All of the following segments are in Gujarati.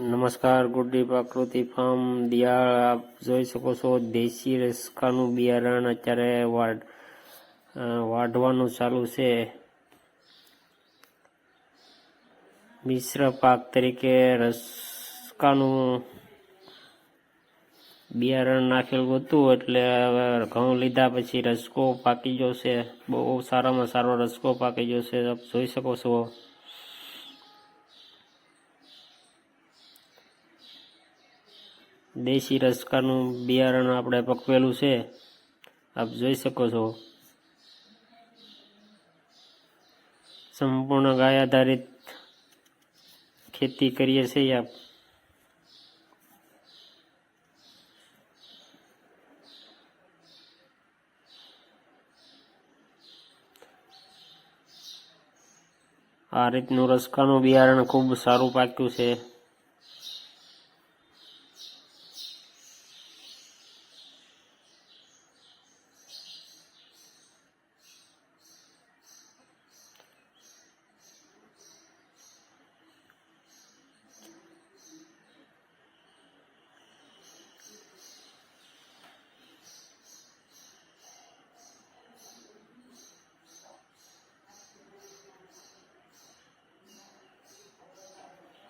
નમસ્કાર ગુડ્ડી પ્રકૃતિ ફાર્મ, દિયાળ, આપ જોઈ શકો છો, દેશી રસકાનું બિયારણ અત્યારે વાઢ વાઢવાનું ચાલુ છે. મિશ્ર પાક તરીકે રસકાનું બિયારણ નાખેલું હતું એટલે હવે ઘઉં લીધા પછી રસકો પાકી ગયો છે. બહુ સારામાં સારો રસકો પાકી ગયો છે. જોઈ શકો છો. દેશી રસકાનું બિયારણ આપણે પકવેલું છે. આપ જોઈ શકો છો. સંપૂર્ણ ગાય આધારિત ખેતી કરીએ છીએ આપ. આ રીતનું રસકાનું બિયારણ ખૂબ સારું પાક્યું છે.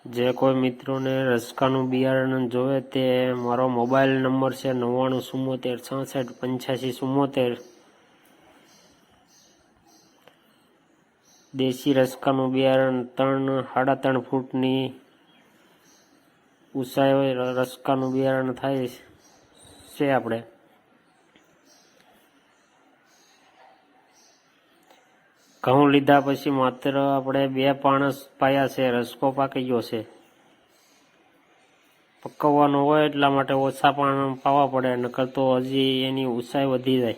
જે કોઈ મિત્રોને રસકાનું બિયારણ જોવે તે મારો મોબાઈલ નંબર છે નવ્વાણું ચુમ્મોતેર છાસઠ પંચ્યાસી ચુમ્મોતેર દેશી રસકાનું બિયારણ ત્રણ, સાડા ત્રણ ફૂટની ઊંચાઈ રસકાનું બિયારણ થાય છે આપણે. ઘઉં લીધા પછી માત્ર આપણે બે પાણસ પાયા છે, રસકો પાકી ગયો છે. પકવવાનો હોય એટલા માટે ઓછા પાણ પાવા પડે, નકર તો હજી એની ઊંચાઈ વધી જાય.